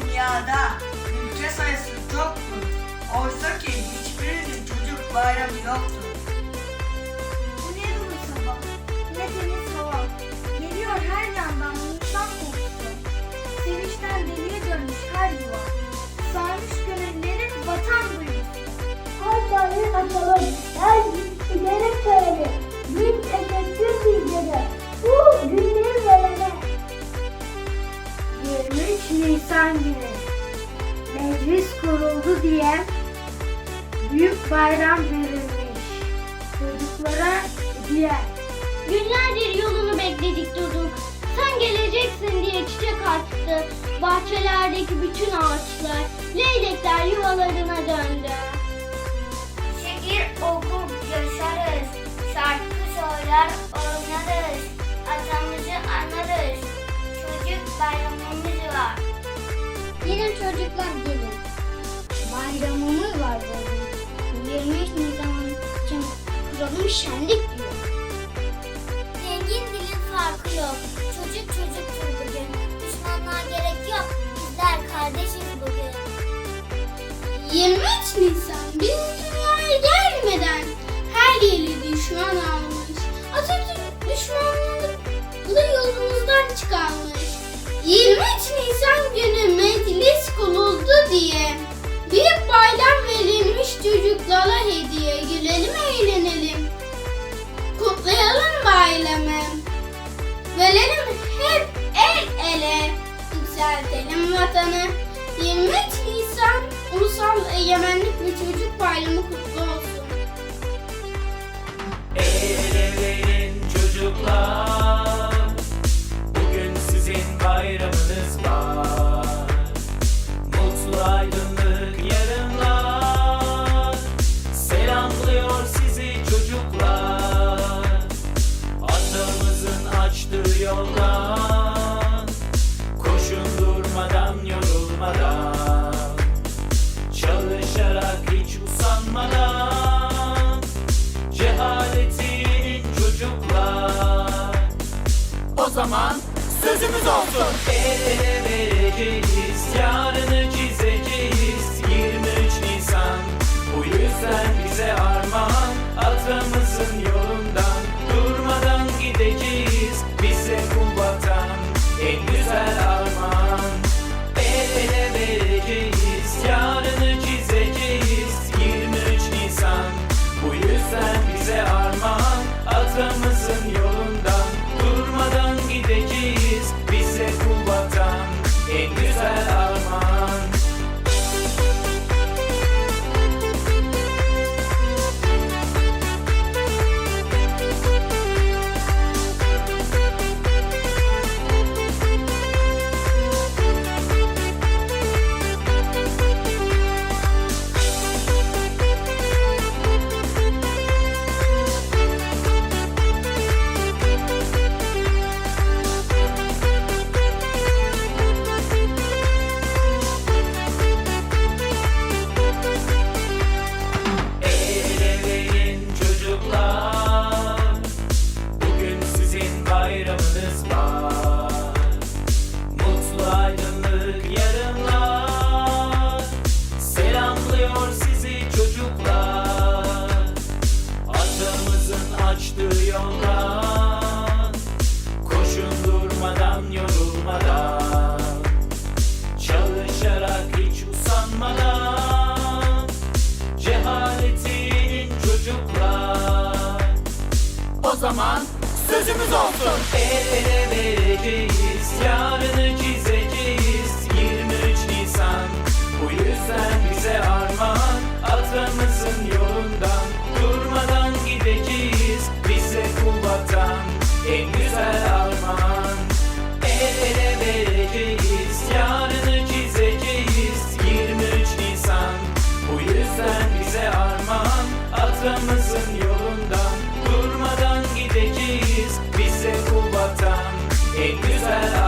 dünyada ülke sayısı çoktur. Oysa ki hiçbirinin çocuk bayramı yoktur. Bu ne duru sabah, ne temiz hava. Geliyor her yandan nisan kokusu. Sevinçten deliye dönmüş her yuva. Sarmış gönülleri vatan duygusu. Her tane açalım, her gidelim söyleyelim. Büyük bayram verilmiş. Çocuklara hediye. Günlerdir yolunu bekledik durduk. Sen geleceksin diye çiçek açtı. Bahçelerdeki bütün ağaçlar, leylekler yuvalarına döndü. Şiir okur yaşarız, şarkı söyler oynarız, atamızı anarız, çocuk bayramımız var. Gelin çocuklar gelin. Bayramımız var bugün. 23 Nisan için kuralım şenlik diyor. Zengin dilin farkı yok, çocuk çocuktur bugün. Düşmanlığa gerek yok, bizler kardeşiz bugün. 23 Nisan bizim dünyaya gelmeden Yükseltelim vatanı. 23 Nisan Ulusal Egemenlik ve Çocuk Bayramı kutlu olsun. El eleyin çocuklar. Bugün sizin bayramınız var. Mutlu aydınlık yarınlar. Selamlıyor sizi çocuklar. Atamızın açtığı yoldan zaman sözümüz olsun. El ele vereceğiz Yarını çizeceğiz. 23 Nisan Bu yüzden bize armağan Atamızın yolundan Durmadan gideceğiz. Bize bu vatan En bayramınız var. Mutlu aydınlık yarınlar. Selamlıyor sizi çocuklar. Atamızın açtığı yoldan Koşun durmadan yorulmadan. Çalışarak hiç usanmadan. Cehaletin çocuklar. O zaman sözümüz olsun El ele vereceğiz Yarını Take me